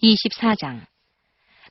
24장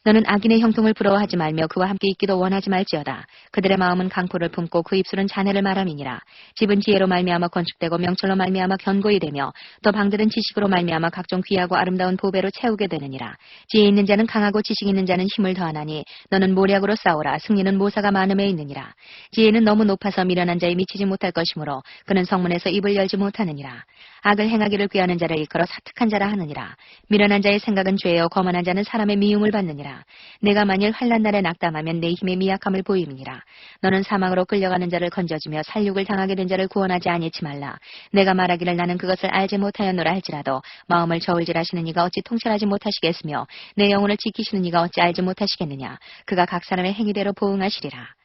너는 악인의 형통을 부러워하지 말며 그와 함께 있기도 원하지 말지어다. 그들의 마음은 강포를 품고 그 입술은 잔해를 말함이니라. 집은 지혜로 말미암아 건축되고 명철로 말미암아 견고히 되며 또 방들은 지식으로 말미암아 각종 귀하고 아름다운 보배로 채우게 되느니라. 지혜 있는 자는 강하고 지식 있는 자는 힘을 더하나니 너는 모략으로 싸우라. 승리는 모사가 많음에 있느니라. 지혜는 너무 높아서 미련한 자에 미치지 못할 것이므로 그는 성문에서 입을 열지 못하느니라. 악을 행하기를 귀하는 자를 일컬어 사특한 자라 하느니라. 미련한 자의 생각은 죄요 거만한 자는 사람의 미움을 받느니라. 내가 만일 환란 날에 낙담하면 내 힘의 미약함을 보임이니라. 너는 사망으로 끌려가는 자를 건져주며 살육을 당하게 된 자를 구원하지 아니치 말라. 내가 말하기를 나는 그것을 알지 못하였노라 할지라도 마음을 저울질하시는 이가 어찌 통찰하지 못하시겠으며 내 영혼을 지키시는 이가 어찌 알지 못하시겠느냐. 그가 각 사람의 행위대로 보응하시리라.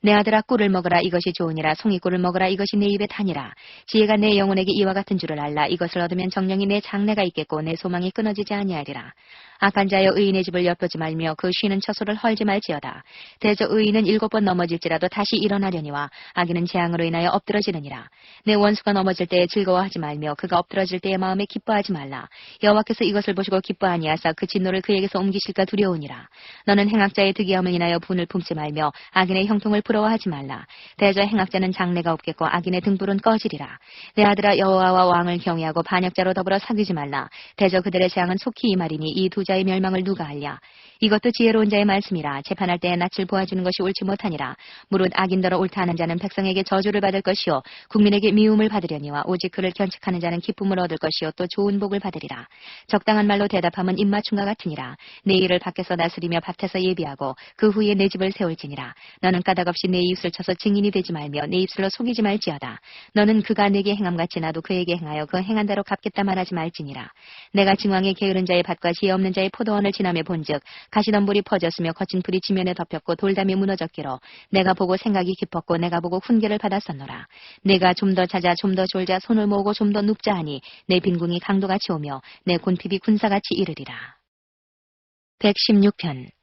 내 아들아 꿀을 먹으라. 이것이 좋으니라. 송이 꿀을 먹으라. 이것이 내 입에 타니라. 지혜가 내 영혼에게 이와 같은 줄을 알라. 이것을 얻으면 정령이 내 장래가 있겠고 내 소망이 끊어지지 아니하리라. 악한 자여 의인의 집을 엿보지 말며 그 쉬는 처소를 헐지 말지어다. 대저 의인은 일곱 번 넘어질지라도 다시 일어나려니와 악인은 재앙으로 인하여 엎드러지느니라. 내 원수가 넘어질 때에 즐거워하지 말며 그가 엎드러질 때에 마음에 기뻐하지 말라. 여호와께서 이것을 보시고 기뻐하니하사 그 진노를 그에게서 옮기실까 두려우니라. 너는 행악자의 득이함을 인하여 분을 품지 말며 악인의 형통을 부러워하지 말라. 대저 행악자는 장래가 없겠고 악인의 등불은 꺼지리라. 내 아들아 여호와와 왕을 경외하고 반역자로 더불어 사귀지 말라. 대저 그들의 재앙은 속히 이 말이니 이 두 자의 멸망을 누가 알랴. 이것도 지혜로운 자의 말씀이라. 재판할 때에 낯을 보아주는 것이 옳지 못하니라. 무릇 악인더러 옳다 하는 자는 백성에게 저주를 받을 것이요 국민에게 미움을 받으려니와 오직 그를 견책하는 자는 기쁨을 얻을 것이요 또 좋은 복을 받으리라. 적당한 말로 대답하면 입맞춤과 같으니라. 내 일을 밖에서 다스리며 밭에서 예비하고 그 후에 내 집을 세울지니라. 너는 까닭 없이 내 입술 쳐서 증인이 되지 말며 내 입술로 속이지 말지어다. 너는 그가 내게 행함같이 나도 그에게 행하여 그 행한 대로 갚겠다 말하지 말지니라. 내가 증왕의 게으른 자의 밭과 지혜 없는 자의 포도원을 지나며 본즉 가시덤불이 퍼졌으며 거친 불이 지면에 덮였고 돌담이 무너졌기로 내가 보고 생각이 깊었고 내가 보고 훈계를 받았었노라. 내가 좀 더 찾아 좀 더 졸자 손을 모으고 좀 더 눕자 하니 내 빈궁이 강도같이 오며 내 곤핍이 군사같이 이르리라. 116편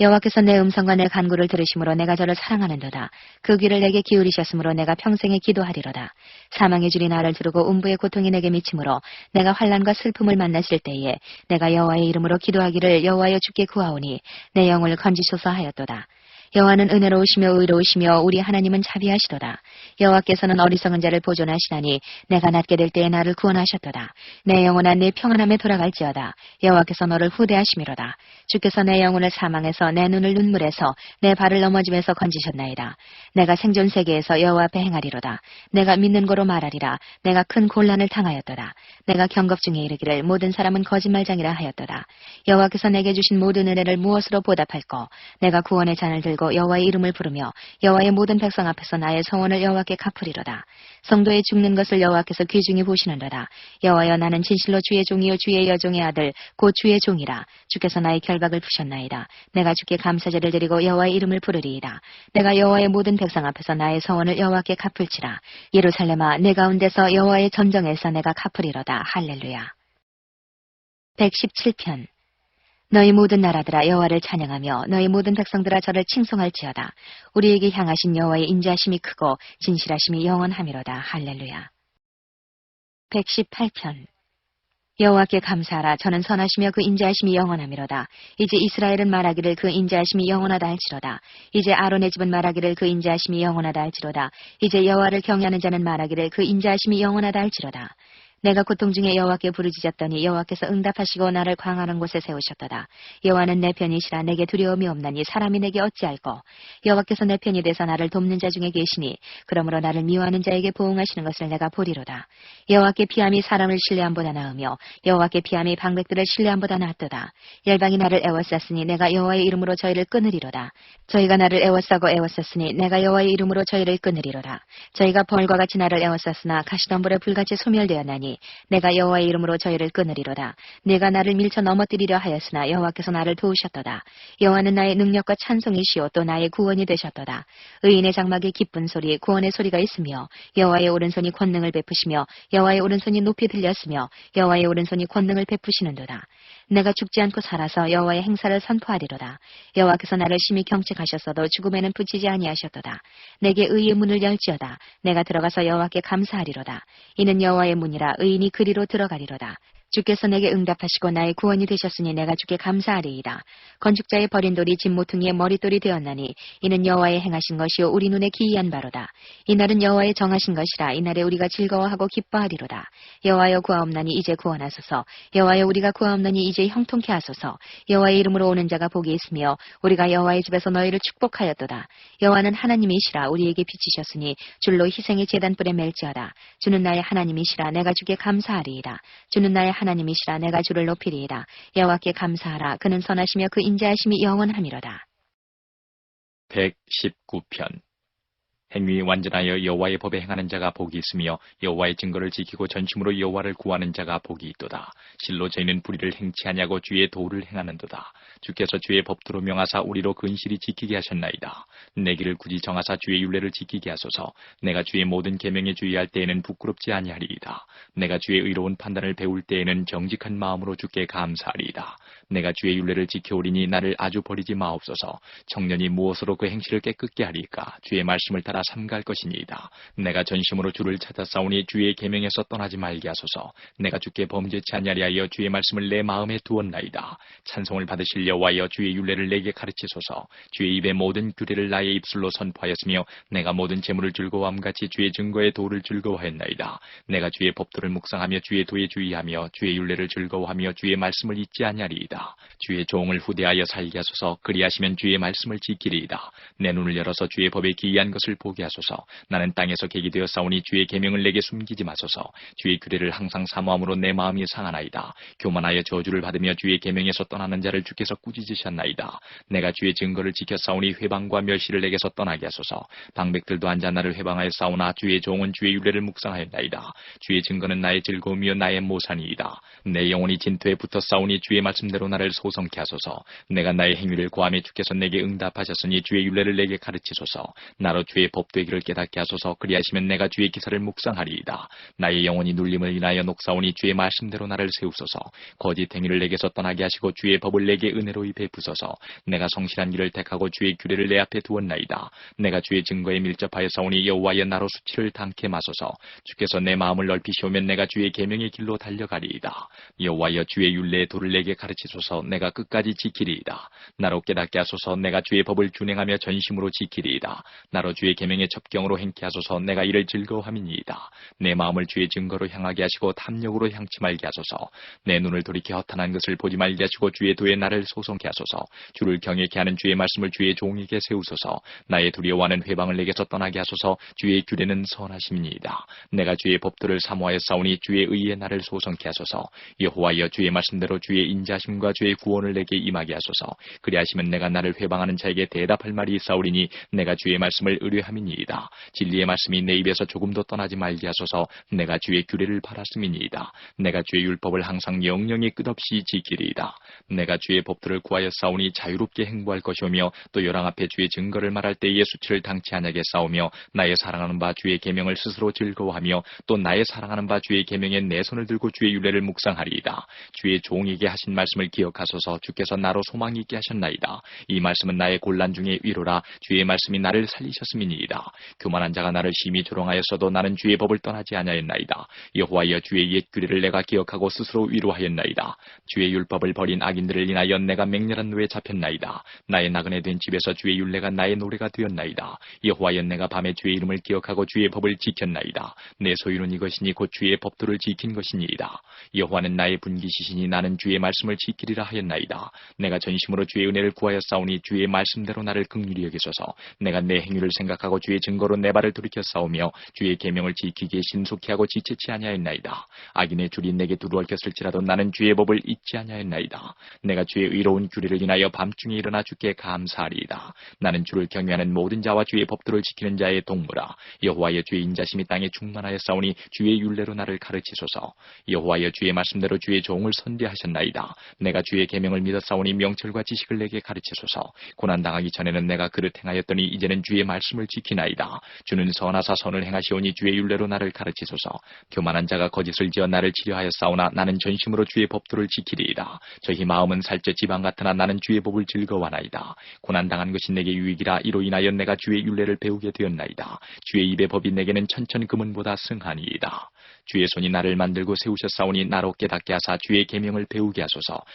여호와께서 내 음성과 내 간구를 들으심으로 내가 저를 사랑하는도다. 그 귀를 내게 기울이셨으므로 내가 평생에 기도하리로다. 사망의 줄이 나를 두르고 음부의 고통이 내게 미치므로 내가 환란과 슬픔을 만났을 때에 내가 여호와의 이름으로 기도하기를 여호와여 주께 구하오니 내 영을 건지소서 하였도다. 여호와는 은혜로우시며 의로우시며 우리 하나님은 자비하시도다. 여호와께서는 어리석은 자를 보존하시나니 내가 낫게 될 때에 나를 구원하셨도다. 내 영혼아 내 평안함에 돌아갈지어다. 여호와께서 너를 후대하시미로다. 주께서 내 영혼을 사망해서 내 눈을 눈물에서 내 발을 넘어짐에서 건지셨나이다. 내가 생존 세계에서 여호와 앞에 행하리로다. 내가 믿는 거로 말하리라. 내가 큰 곤란을 당하였도다. 내가 경겁 중에 이르기를 모든 사람은 거짓말장이라 하였도다. 여호와께서 내게 주신 모든 은혜를 무엇으로 보답할꼬? 내가 구원의 잔을 들고 여호와의 이름을 부르며 여호와의 모든 백성 앞에서 나의 성원을 여호와께 갚으리로다. 성도의 죽는 것을 여호와께서 귀중히 보시는도다. 여호와여 나는 진실로 주의 종이요 주의 여종의 아들 곧 주의 종이라. 주께서 나의 결 박을 푸셨나이다. 내가 주께 감사제를 드리고 여호와의 이름을 부르리이다. 내가 여호와의 모든 백성 앞에서 나의 성원을 여호와께 갚을지라. 예루살렘아 내 가운데서 여호와의 전정에서 내가 갚으리로다. 할렐루야. 117편 너희 모든 나라들아 여호와를 찬양하며 너희 모든 백성들아 저를 칭송할지어다. 우리에게 향하신 여호와의 인자심이 크고 진실하심이 영원하미로다. 할렐루야. 118편 여호와께 감사하라. 저는 선하시며 그 인자하심이 영원하미로다. 이제 이스라엘은 말하기를 그 인자하심이 영원하다 할지로다. 이제 아론의 집은 말하기를 그 인자하심이 영원하다 할지로다. 이제 여호와를 경외하는 자는 말하기를 그 인자하심이 영원하다 할지로다. 내가 고통 중에 여호와께 부르짖었더니 여호와께서 응답하시고 나를 광활한 곳에 세우셨도다. 여호와는 내 편이시라 내게 두려움이 없나니 사람이 내게 어찌할꼬. 여호와께서 내 편이 돼서 나를 돕는 자 중에 계시니 그러므로 나를 미워하는 자에게 보응하시는 것을 내가 보리로다. 여호와께 피함이 사람을 신뢰함보다 나으며 여호와께 피함이 방백들을 신뢰함보다 낫도다. 열방이 나를 애워쌌으니 내가 여호와의 이름으로 저희를 끊으리로다. 저희가 나를 애워싸고 애워쌌으니 내가 여호와의 이름으로 저희를 끊으리로다. 저희가 벌과 같이 나를 애워쌌으나 가시덤불에 불같이 소멸되었나니 내가 여호와의 이름으로 저희를 끊으리로다. 내가 나를 밀쳐 넘어뜨리려 하였으나 여호와께서 나를 도우셨도다. 여호와는 나의 능력과 찬송이시오 또 나의 구원이 되셨도다. 의인의 장막에 기쁜 소리 구원의 소리가 있으며 여호와의 오른손이 권능을 베푸시며 여호와의 오른손이 높이 들렸으며 여호와의 오른손이 권능을 베푸시는도다. 내가 죽지 않고 살아서 여호와의 행사를 선포하리로다. 여호와께서 나를 심히 경책하셨어도 죽음에는 붙이지 아니하셨도다. 내게 의의 문을 열지어다. 내가 들어가서 여호와께 감사하리로다. 이는 여호와의 문이라 의인이 그리로 들어가리로다. 주께서 내게 응답하시고 나의 구원이 되셨으니 내가 주께 감사하리이다. 건축자의 버린 돌이 집 모퉁이의 머릿돌이 되었나니 이는 여호와의 행하신 것이요 우리 눈에 기이한 바로다. 이날은 여호와의 정하신 것이라 이날에 우리가 즐거워하고 기뻐하리로다. 여호와여 구하옵나니 이제 구원하소서. 여호와여 우리가 구하옵나니 이제 형통케 하소서. 여호와의 이름으로 오는 자가 복이 있으며 우리가 여호와의 집에서 너희를 축복하였도다. 여호와는 하나님이시라 우리에게 비치셨으니 줄로 희생의 제단불에 멜지어다. 주는 나의 하나님이시라 내가 주께 감사하리이다. 주는 나의 하나님이시라 내가 주를 높이리이다. 여호와께 감사하라. 그는 선하시며 그 인자하심이 영원함이로다. 119편 행위에 완전하여 여호와의 법에 행하는 자가 복이 있으며 여호와의 증거를 지키고 전심으로 여호와를 구하는 자가 복이 있도다. 실로 저희는 불의를 행치 하냐고 주의 도를 행하는도다. 주께서 주의 법도로 명하사 우리로 근실히 지키게 하셨나이다. 내 길을 굳이 정하사 주의 율례를 지키게 하소서. 내가 주의 모든 계명에 주의할 때에는 부끄럽지 아니하리이다. 내가 주의 의로운 판단을 배울 때에는 정직한 마음으로 주께 감사하리이다. 내가 주의 율례를 지켜오리니 나를 아주 버리지 마옵소서. 청년이 무엇으로 그 행실을 깨끗게 하리까? 주의 말씀을 따라 삼갈 것이니이다. 내가 전심으로 주를 찾아 싸우니 주의 계명에서 떠나지 말게 하소서. 내가 주께 범죄치 아니하리하여 주의 말씀을 내 마음에 두었나이다. 찬송을 받으실 여호와여 주의 율례를 내게 가르치소서. 주의 입의 모든 규례를 나의 입술로 선포하였으며 내가 모든 재물을 즐거워함 같이 주의 증거의 도를 즐거워하였나이다. 내가 주의 법도를 묵상하며 주의 도에 주의하며 주의 율례를 즐거워하며 주의 말씀을 잊지 아니하리이다. 주의 종을 후대하여 살게 하소서. 그리하시면 주의 말씀을 지키리이다. 내 눈을 열어서 주의 법에 기이한 것을 보게 하소서. 나는 땅에서 객이 되어 싸우니 주의 계명을 내게 숨기지 마소서. 주의 규례를 항상 사모함으로 내 마음이 상하나이다. 교만하여 저주를 받으며 주의 계명에서 떠나는 자를 주께서 꾸짖으셨나이다. 내가 주의 증거를 싸우니 회방과 멸시를 내게서 떠나게 하소서. 방백들도 앉아 나를 회방하여 싸우나 주의 종은 주의 율례를 묵상하였나이다. 주의 증거는 나의 즐거움이요 나의 모산이이다. 내 영혼이 진토에 붙어 싸우니 주의 말씀대로 나를 소성케 하소서. 내가 나의 행위를 고함에 주께서 내게 응답하셨으니 주의 율례를 내게 가르치소서. 나로 주의 법되기를 깨닫게 하소서. 그리하시면 내가 주의 기사를 묵상하리이다. 나의 영혼이 눌림을 인하여 녹사오니 주의 말씀대로 나를 세우소서. 거짓 행위를 내게서 떠나게 하시고 주의 법을 내게 은혜로이 베푸소서. 내가 성실한 길을 택하고 주의 규례를 내 앞에 두었나이다. 내가 주의 증거에 밀접하여 싸우니 여호와여 나로 수치를 당케 마소서. 주께서 내 마음을 넓히시오면 내가 주의 계명의 길로 달려가리이다. 여호와여 주의 율례의 도를 내게 가르치소서. 내가 끝까지 지키리이다. 나로 깨닫게 하소서. 내가 주의 법을 준행하며 전심으로 지키리이다. 나로 주의 계명 의 첩경으로 행케 하소서. 내가 이를 즐거워함이니이다. 내 마음을 주의 증거로 향하게 하시고 탐욕으로 향치 말게 하소서. 내 눈을 돌이켜 허탄한 것을 보지 말게 하시고 주의 도에 나를 소송케 하소서. 주를 경외케 하는 주의 말씀을 주의 종에게 세우소서. 나의 두려워하는 회방을 내게서 떠나게 하소서. 주의 규례는 선하심이니이다. 내가 주의 법도를 사모하여 싸우니 주의 의에 나를 소송케 하소서. 여호와여 주의 말씀대로 주의 인자심과 주의 구원을 내게 임하게 하소서. 그리하시면 내가 나를 회방하는 자에게 대답할 말이 있사오리니 내가 주의 말씀을 의뢰함이 니이다. 진리의 말씀이 내 입에서 조금도 떠나지 말게 하소서. 내가 주의 규례를 바랐음이니이다. 내가 주의 율법을 항상 영영이 끝없이 지키리이다. 내가 주의 법들을 구하여 싸우니 자유롭게 행보할 것이오며 또 열왕 앞에 주의 증거를 말할 때에 수치를 당치 않게 싸우며 나의 사랑하는 바 주의 계명을 스스로 즐거워하며 또 나의 사랑하는 바 주의 계명에 내 손을 들고 주의 율례를 묵상하리이다. 주의 종에게 하신 말씀을 기억하소서 주께서 나로 소망 있게 하셨나이다. 이 말씀은 나의 곤란 중에 위로라 주의 말씀이 나를 살리셨음이니이다. 교만한 자가 나를 심히 조롱하였어도 나는 주의 법을 떠나지 아니하였나이다. 여호와여 주의 옛 규례를 내가 기억하고 스스로 위로하였나이다. 주의 율법을 버린 악인들을 인하여 내가 맹렬한 노에 잡혔나이다. 나의 나그네 된 집에서 주의 율례가 나의 노래가 되었나이다. 여호와여 내가 밤에 주의 이름을 기억하고 주의 법을 지켰나이다. 내 소유는 이것이니 곧 주의 법도를 지킨 것이니이다. 여호와는 나의 분기시시니 나는 주의 말씀을 지키리라 하였나이다. 내가 전심으로 주의 은혜를 구하여 싸우니 주의 말씀대로 나를 극률히 여기소서. 내가 내 행위를 생각하고 주의 증거로 내 발을 돌이켜 싸우며 주의 계명을 지키기에 신속히 하고 지체치 아니하였나이다. 악인의 줄이 내게 두루얼겼을지라도 나는 주의 법을 잊지 아니하였나이다. 내가 주의 의로운 규례를 인하여 밤중에 일어나 주께 감사하리이다. 나는 주를 경외하는 모든 자와 주의 법도를 지키는 자의 동무라. 여호와여 주의 인자심이 땅에 충만하여 싸우니 주의 율례로 나를 가르치소서. 여호와여 주의 말씀대로 주의 종을 선대하셨나이다. 내가 주의 계명을 믿어 싸우니 명철과 지식을 내게 가르치소서. 고난 당하기 전에는 내가 그릇 행하였더니 이제는 주의 말씀을 지 키나이다. 주는 선하사 선을 행하시오니 주의 율례로 나를 가르치소서. 교만한 자가 거짓을 지어 나를 치료하였사오나 나는 전심으로 주의 법도를 지키리이다. 저희 마음은 살쪄 지방 같으나 나는 주의 법을 즐거워하나이다. 고난당한 것이 내게 유익이라 이로 인하여 내가 주의 율례를 배우게 되었나이다. 주의 입의 법이 내게는 천천 금은보다 승하니이다. 주의 손이 나를 만들고 세우셨사오니 나로 깨닫게 하사 주의 계명을 배우게 하소서.